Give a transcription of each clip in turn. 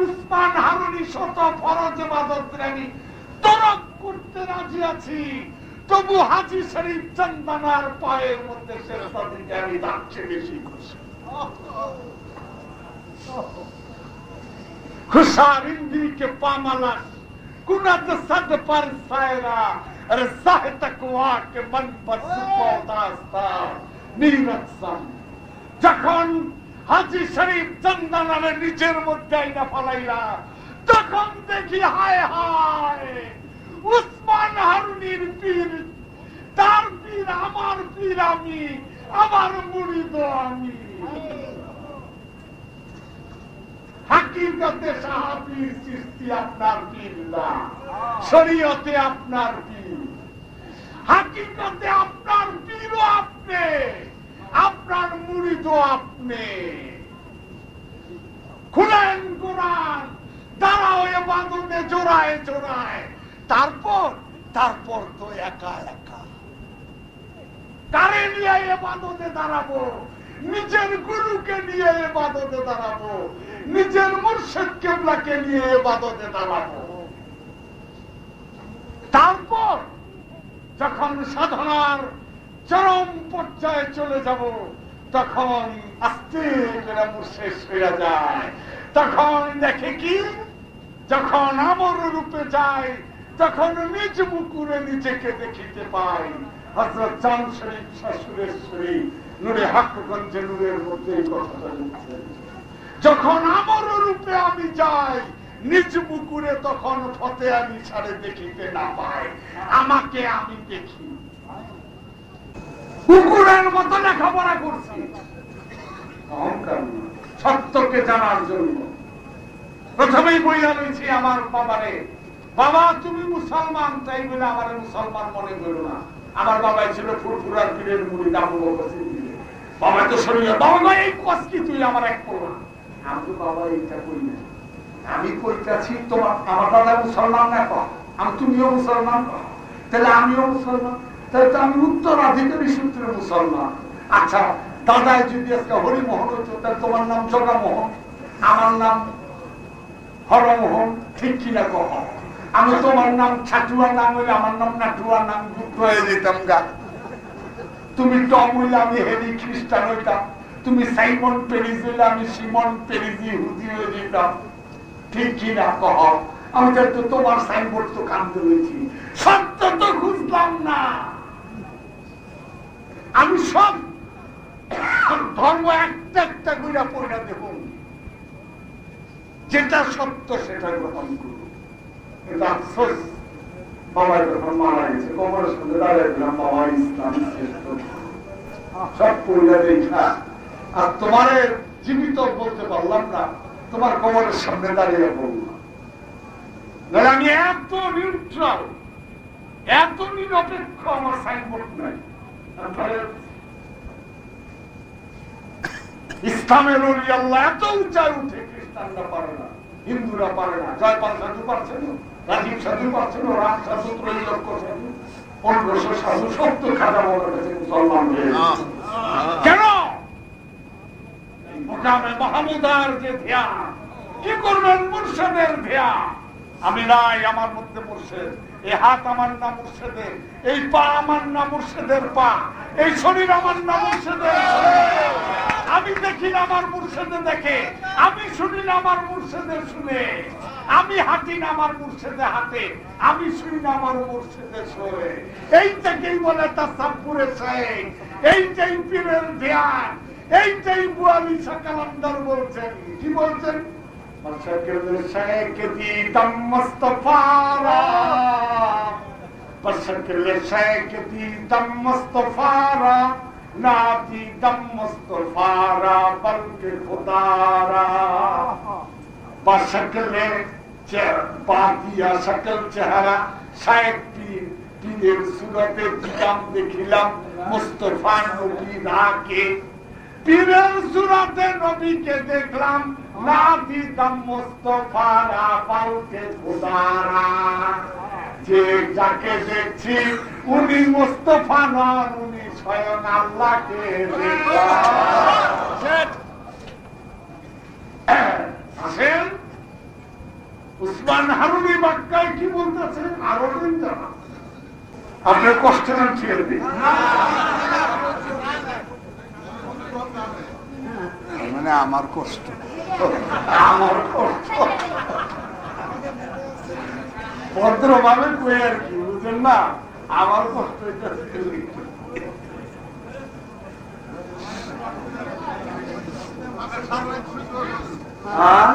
উসমান হারুনি শত ফরজ ইবাদতের আমি তরক করতে রাজি আছি। তবু হাজি শরীফ চন্দনার পায়ের মধ্যে শেষটা দিতে আমি তার চেয়ে বেশি খুশি কুনাত সায়রা, আর মন পর যখন হাজি শরীফ চন্দনারে নিচের মধ্যে আইনা ফলাইলা। তখন দেখি, হায় হায়, উসমান হারুনির পীর, তার পীর, আমার পীর আমি, আমার মুড়িদ আমি। হাকিকতে সাহাবীর সৃষ্টি আপনার পীর না, শরীয়তে আপনার পীর। হাকিকতে আপনার পীরও আপনি। আপনার মুড়িদও আপনি। খুলেন কোরআন, দাঁড়াও এবাদতে জোড়ায় জোড়ায়। তারপর তারপর তো একা একা। কারে নিয়ে এবাদতে দাঁড়াবো? নিজের গুরুকে নিয়ে এবাদতে দাঁড়াবো। নিজের মুর্শেদ কেবলাকে নিয়ে এবাদতে দাঁড়াবো। তারপর, যখন সাধনার চরম পর্যায়ে চলে যাব, তখন আস্তে করে মুর্শেদ হয়ে যায়। তখন দেখে কি? যখন আমর রূপে যায় তখন নিজ মুকুরে নিজেকে দেখিতে পাই। হজরত চান শরীফ শাশুরেশ্বরী নুরে হাকগঞ্জে নুরের মধ্যে কথাটা যখন আমর রূপে আমি যাই, নিজ মুকুরে তখন ফতে আমি ছাড়ে দেখিতে না পাই। আমাকে আমি দেখি। কুকুরের মতো লেখাপড়া করছি। অহংকার সত্যকে জানার জন্য। প্রথমেই বইয়া রয়েছি আমার বাবারে বাবা তুমি মুসলমান? তাই বলে আমার মুসলমান মনে করো না। আমার বাবাই ছিল ফুরফুরার পীরের মুড়ি দাবু বাবা তো শরীরে বাবা এই কস কি তুই আমার এক করো আমি তো বাবা এইটা কই না আমি কইতাছি তোমার আমার দাদা মুসলমান না কহ আমি তুমিও মুসলমান তাহলে আমিও মুসলমান? আমি উত্তরাধিকারী সূত্রে মুসলমান। আচ্ছা যদি আজকে হরিমোহন তাহলে তোমার নাম জগামোহন? আমার নাম হরমোহন, ঠিক কিনা কহ? আমি তোমার নাম ছাটুয়া নাম হইলে আমার নাম নাটুয়া নাম যুক্ত হয়ে যেতাম গা। তুমি টম হইলে আমি হেরি খ্রিস্টান হইতাম। তুমি সাইমন পেরিজ হইলে আমি সিমন পেরিজি হুদি হয়ে যেতাম। ঠিক কিনা কহ? আমি তো তোমার সাইনবোর্ড তো কানতে রয়েছি সত্য তো খুঁজলাম না। আমি সব ধর্ম একটা একটা কইরা পড়া দেখুন যেটা সত্য সেটা গ্রহণ দেখা আর তোমারে বলতে পারলাম না, তোমার সামনে দাঁড়িয়ে বললাম। আমি এত এত নিরপেক্ষ আমার সাইনবোর্ড নাই। ইসলামের আল্লাহ এত উঠে খ্রিস্টানরা পারে না হিন্দুরা পারে না জয়পাল সাধু পারছে না রাজীব সাধু পারছে না রাম সাধু ত্রৈলক্ষ সাধু কি করবেন আমি নাই আমার মধ্যে মুর্শেদ। এই হাত আমার না মুর্শেদের। এই পা আমার না মুর্শেদের পা, এই শরীর আমার না মুর্শেদের আমি দেখি না আমার মুর্শেদে দেখে, আমি শুনি না আমার মুর্শেদে শুনে। আমি হাঁটি না আমার মুর্শেদে হাতে আমি শুনি না আমার মুর্শেদে শোয়ে থেকেই বলে তার সাম্পুরে এই যে পীরের ধ্যান এই যে বুয়ালি সকালান্দার বলছেন, কি বলছেন? শেখ শেখ দিতাম মস্তফারা بشكل الشيك دي دم مصطفارا نادي دم مصطفارا بلکہ خدارا بشکل বাকিয়া সকল চেহারা শায়েক পীর পীরের সুরতে দিলাম দেখিলাম মুস্তফা নবী রাকে পীরের সুরাতে নবীকে দেখলাম না দিতাম মুস্তফারা পালকে খোদারা যে যাকে দেখছি, উনি মুস্তফা নন, উনি স্বয়ং আল্লাহকে বানহারুনি বাক্যায় কি বলতেছে আরও দিন জানা আপনার কষ্ট ছেড়ে দিন। মানে আমার কষ্ট। আমার কষ্ট। ভদ্রভাবে কই আর কি, বুঝলেন না? আমার কষ্ট হ্যাঁ?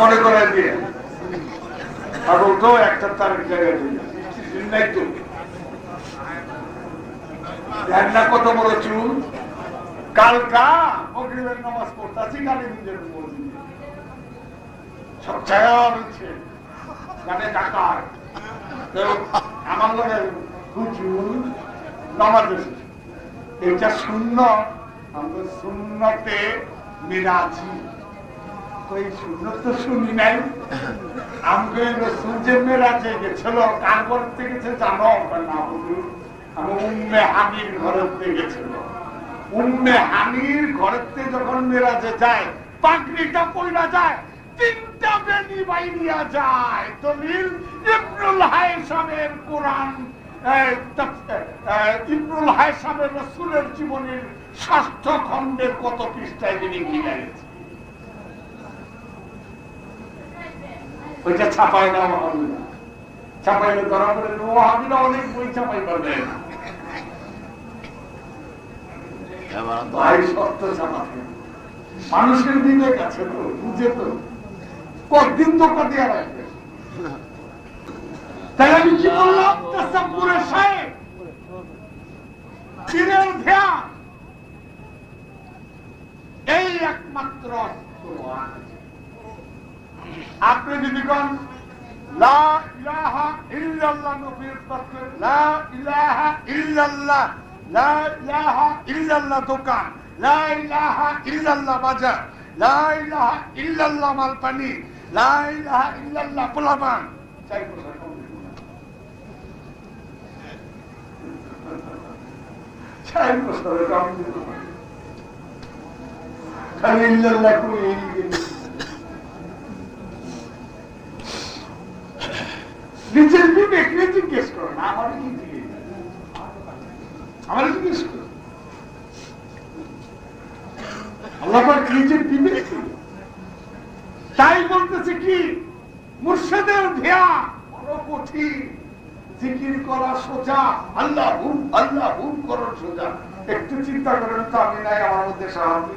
মনে করে দিয়ে তো একটা তারিখ জায়গায় নাই তো? কত বড় চুল। কালকা মগরিবের নামাজ পড়তাছি গালি মসজিদে সব রয়েছে। গানে ডাকার আমার নামাজ এটা শূন্য, আমরা শূন্যতে শূন্য তো শুনি নাই। আমাকে রসুল যে গেছিল, কার ঘরতে গেছে জানো? না, হুজুর আমি উম্মে হানির ঘরতে গেছিল। উম্মে হানির ঘরতে যখন মেরাজে যায়, পাগড়িটা পইরা যায়, তিনটা বেনি বাইরিয়া যায়। দলিল, ইবনুল হায়সামের কোরআন ইবনুল হায়সামের রসুলের জীবনের ষষ্ঠ খণ্ডের কত পৃষ্ঠায় তিনি গিয়েছে ওইটা ছাপাই না। ছাপাইলে ধরা পড়ে মহাবিনা অনেক বই ছাপাই পারবে না ভাই সত্য ছাপাতে মানুষের বিবেক আছে তো, বুঝে তো। কতদিন তো কাটিয়ে রাখবে? তাই আমি কি বললাম? এই একমাত্র আপনি যদি ইল্লাল্লাহ নবীর পক্ষে, লা ইলাহা ইল্লাল্লাহ লা ইলাহা ইল্লাল্লাহ দোকান। লা ইলাহা ইল্লাল্লাহ বাজার। লা ইলাহা ইল্লাল্লাহ মালপানি। লা ইলাহা ইল্লাল্লাহ পোলাপান। চাই বছর কম নিজের বিবেক নিয়ে জিজ্ঞেস করো না আমার জিজ্ঞেস আমার জিজ্ঞেস করো আল্লাহ পাক নিজের বিবেক তাই বলতেছে কি? মুর্শিদের ধ্যান বড় কঠিন। জিকির করা সোজা। আল্লাহ হুম আল্লাহ হুম করো সোজা। একটু চিন্তা করেন তো, আমি নাই আমার মধ্যে সাহাবি।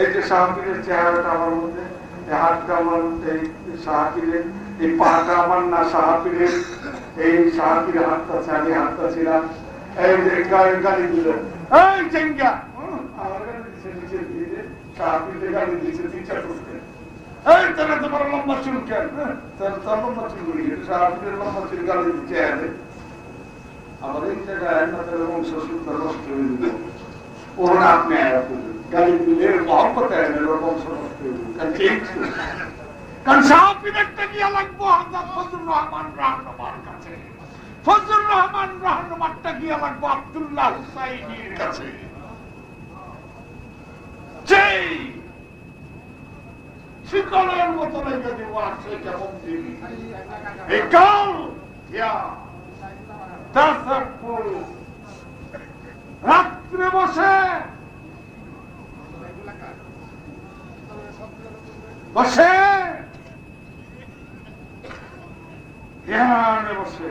এই যে সাহাবিরের চেহারাটা আমার মধ্যে, এই হাতটা আমার, এই সাহাবিরের এই পাটা আমার না সাহাবিরের এই সাহাবির হাতটা আছে আমি হাতটা ছিলাম এই গাড়ি দিল এই চেঙ্গা হুম, আমার গাড়ি দিচ্ছে নিচের দিকে সাহাবিরে গাড়ি দিচ্ছে তিনটা করতে এই তারা তোমার লম্বা চুল কেন হ্যাঁ, তার হয়ে হয়ে রহমান রাহনুমার গিয়ে লাগবো আব্দুল্লাহ হুসাইনির কাছে শিকলের মতো লেগে রাত্রে বসে বসে ধ্যানে বসে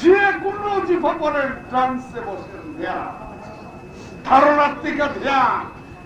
যে কোনো জীবনের ট্রান্সে বসে ধ্যান ধারণার থেকে ধ্যান।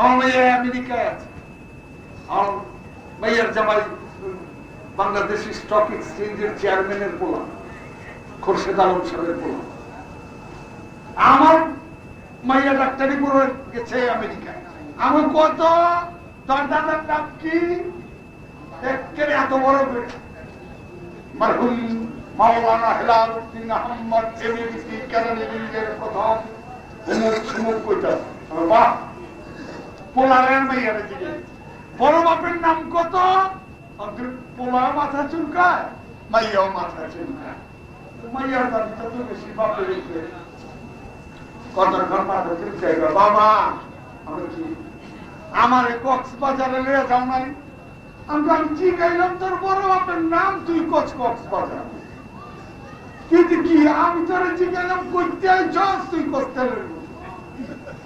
আমার মেয়ে আমেরিকায় আছে আমার মেয়ের জামাই বাংলাদেশ স্টক এক্সচেঞ্জের চেয়ারম্যানের পোলা খোরশেদ আলম সাহেবের পোলা আমার মাইয়া ডাক্তারি করে গেছে আমেরিকায় আমি কত তোর দাদার নাম কি? এত বড় মারহুম, মাওলানা হেলাল উদ্দিন আহম্মদ এমএমসি কেরানি প্রথম অমুক বাহ পোলারের মাইয়ারে দিকে। বড় বাপের নাম কত? পোলা মাথা চুলকায়, মাইয়াও মাথা চুলকায়। মাইয়ার দাবিটা তো বেশি আমি যাও নাই? আমি তোর বড় বাপের নাম তুই কক্সবাজার। আমি করতে আইছস তুই করতে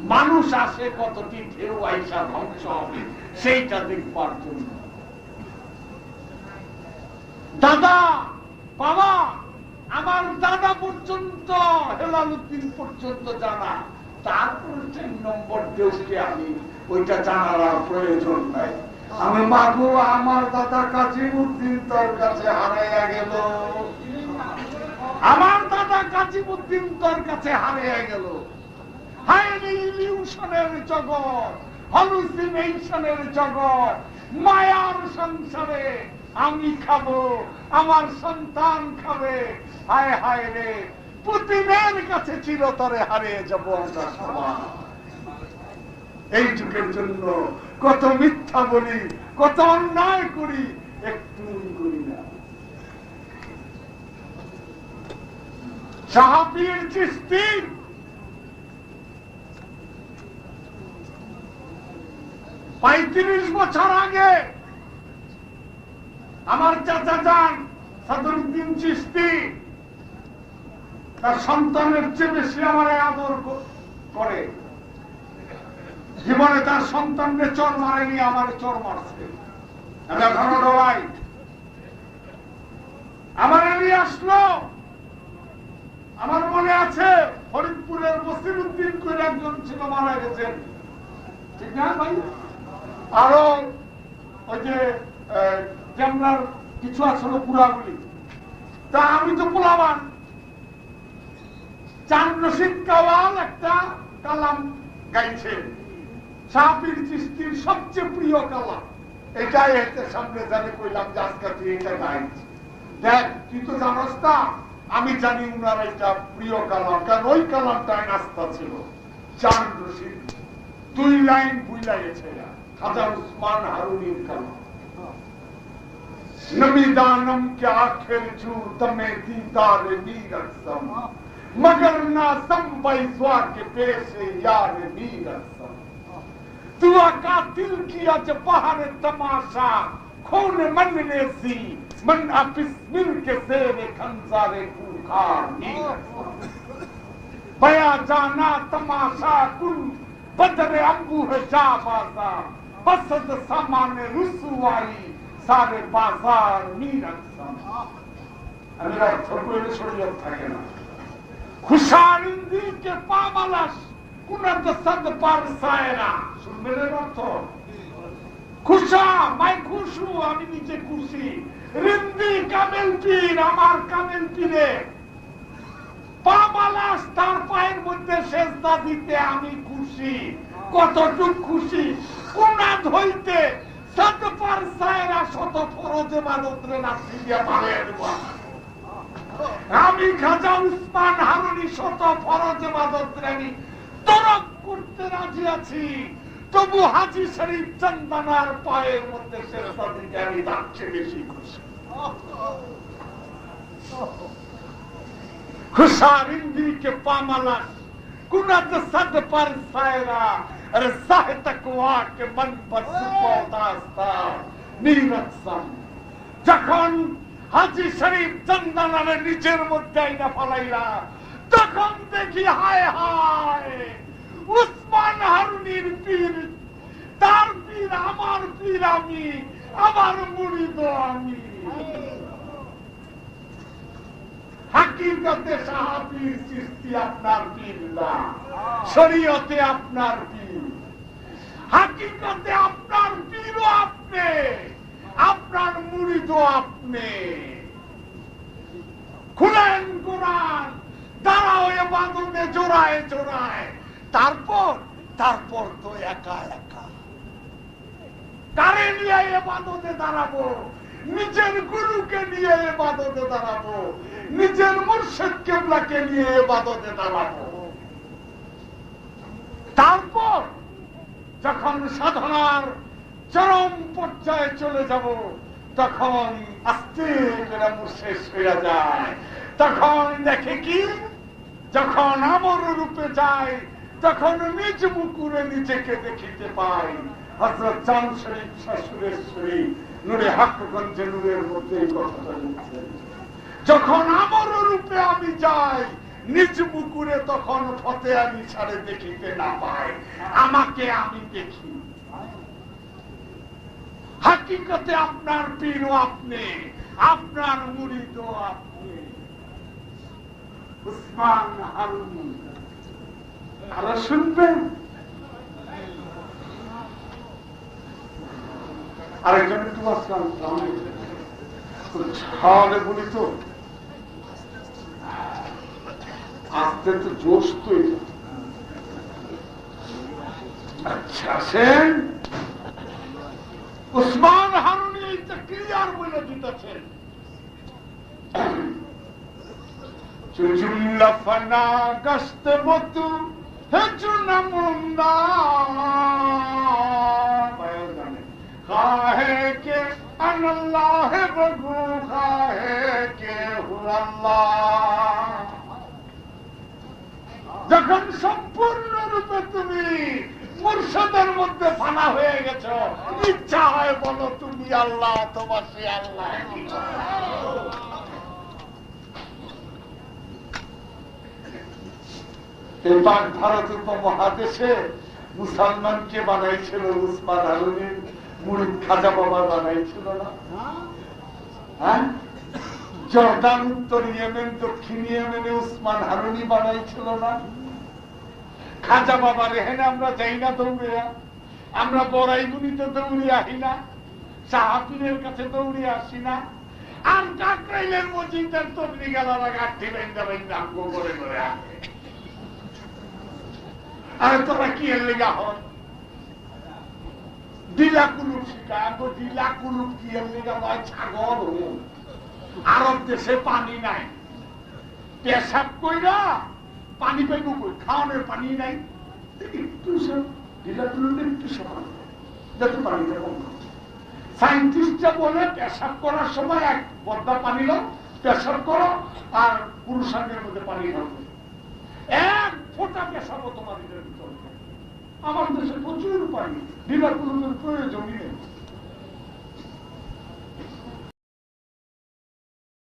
মানুষ আসে কতটি ঢেউ আইসা ধ্বংস হবে, সেইটা দেখবার জন্য। দাদা, বাবা, আমার দাদা পর্যন্ত, হেলালুদ্দিন পর্যন্ত জানা। তারপর তিন নম্বর দেশকে আমি ওইটা জানার প্রয়োজন নাই। আমি মাগো, আমার দাদা কাজী উদ্দিন তোর কাছে হারাইয়া গেল। আমার দাদা কাজীমুদ্দিন তোর কাছে হারাইয়া গেল। ইলিউশনের জগৎ, হলুসিনেশনের জগৎ, মায়ার সংসারে আমি খাব, আমার সন্তান খাবে। হায় হায় রে পুতিনের কাছে চিরতরে হারিয়ে যাব আমরা সবাই। এই যুগের জন্য কত মিথ্যা বলি, কত অন্যায় করি একটু করি না। সাহাবির চিস্তি পঁয়ত্রিশ বছর আগে আমার চাচা যান সাদরুদ্দিন চিস্তি তার সন্তানের চেয়ে বেশি আমার আদর করে। জীবনে তার সন্তানকে চর মারেনি, আমার চর মারছে। আমার নিয়ে আসলো। আমার মনে আছে, ফরিদপুরের বসির উদ্দিন করে একজন ছিল, মারা গেছেন। ঠিক না ভাই? আরও ওই যে আহ, ক্যামরার কিছু আসলে পুরাগুলি তা আমি তো পোলাবান একটা কালাম গাইছে। চিস্তির সবচেয়ে প্রিয় কালাম। এটাই এতে সামনে জানে কইলাম যে আজকে তুই এটা দেখ তুই তো জানোস না আমি জানি উনার এটা প্রিয় কালাম কারণ ওই কালামটাই নাস্তা ছিল। চান দুই লাইন বুইলা গেছে حضرت عثمان حرونی کا ہاں۔ نبی دانم کے آخر جو تمہیں دیدار میرت سما ہاں۔ مگر نہ سم بیسوا کے پیش یار میرت سما دعا کا دل کیا جب باہر تماشا خون من نے سی؟ من اپس مل کے سیر کھنزار کوکار میرت بیا جانا تماشا کن بدر امبو ہے جا فسد سامان رسوائی سارے بازار میرن سامان اللہ چھپوئے شریعت تھاکے نا খুশারিন্দি কে পাবালাস কুনার দসাদ পার সায়রা। শুনবেন অর্থ? খুশা মাই খুশু, আমি নিজে খুশি। রিন্দি কামেল পীর, আমার কামেল পীরে। পাবালাস তার পায়ের মধ্যে সেজদা দিতে আমি খুশি। কতটুক খুশি সোনাদ হইতে সাত পার সায়রা শত ফরজে মানত রে নাসি দিয়া পারেন আমি খাজা উসমান হারুনি শত ফরজে মানত রানি তরক করতে রাজি আছি। তবু হাজি শরীফ চন্দনার পায়ের মধ্যে শেষদা দিকে আমি যাচ্ছে বেশি খুশি। হুশার ইন্দ্রিকে পামালাস। কুনাত সাদ পার সায়রা अरे साह तकवा के मन पर सुपोदास्ता নীরজ সাম যখন হাজি শরীফ চন্দনারে নিচের মধ্যে আইনা ফলাইলা তখন দেখি হায় হায় উসমান হারুনির পীর তার পীর আমার পীর আমি আমার মুড়ি মুড়িদ আমি হাকিকতে সাহাবীর সৃষ্টি, আপনার না। শরীয়তে আপনার পীর হাকিকতে আপনার পীরও আপনি, আপনার মুড়িদও আপনি। খুলেন কোরআন, দাঁড়াও এ বাঁধনে জোড়ায় জোড়ায়। তারপর তারপর তো একা একা। কারে নিয়ে এ বাঁধনে দাঁড়াবো? নিজের গুরুকে নিয়ে এ বাঁধনে দাঁড়াবো? নিজের মুর্শেদ কেবলাকে নিয়ে এ বাঁধনে দাঁড়াবো। তারপর যখন সাধনার চরম পর্যায়ে চলে যাব, তখন আস্তে করে শেষ হয়ে যায়। তখন দেখে কি? যখন আমর রূপে যায়, তখন নিজ মুকুরে নিজেকে দেখিতে পাই। হজরত চান শরীফ শাশুড়ের শরীফ নুরে হাকগঞ্জে নুরের মধ্যে কথাটা লিখছেন। যখন আমর রূপে আমি যাই, নিজ মুকুরে তখন ফতে আমি ছাড়ে দেখিতে না পাই। আমাকে আমি দেখি। হাকিকতে আপনার পীরও আপনি, আপনার মুড়িদ আপনি। উসমান হারুন আরও শুনবেন? আরেকজন একটু আসলাম ছাড়ে বলি তো আসতে তো জোশ তো। আচ্ছা আসেন। উসমান হারুনি ক্লিয়ার বলে দিতেছেন জুমলা ফানা গস্ত মতু হেজুনা মুন্না খাহে কে আল্লাহ বগু, খাহে কে হুয়াল্লাহ যখন সম্পূর্ণ রূপে তুমি মুর্শদের মধ্যে ফানা হয়ে গেছ, ইচ্ছা হয় বলো তুমি আল্লাহ তোমার সে আল্লাহ। এই পাক ভারত উপমহাদেশে মুসলমানকে বানাইছিল উসমান হারুনি মুরিদ খাজা বাবা বানাইছিল না? হ্যাঁ? জর্দান উত্তর ইয়েমেন, দক্ষিণ ইয়েমেনে উসমান হারুনি বানাইছিল না। খাজা বাবা রেহেনে, আমরা যাই না দৌড়িয়া। আমরা আহি না। কাছে আসি না। আর কি দিলা দিলা কি ছাগল। আরব দেশে পানি নাই। পেশাব কইরা পানি পাইব কই? খাওয়ানোর পানি নাই। একটু একটু সমান যাতে পানিটা কম সাইন্টিস্টরা বলে পেশাব করার সময় এক বদ্দা পানি লো পেশাব করো আর পুরুষাঙ্গের মধ্যে পানি ঢালবে এক ফোটা পেশাবো তোমাদের ভিতরে আমার দেশে প্রচুর পানি ঢিলা তুলনের প্রয়োজনই নেই।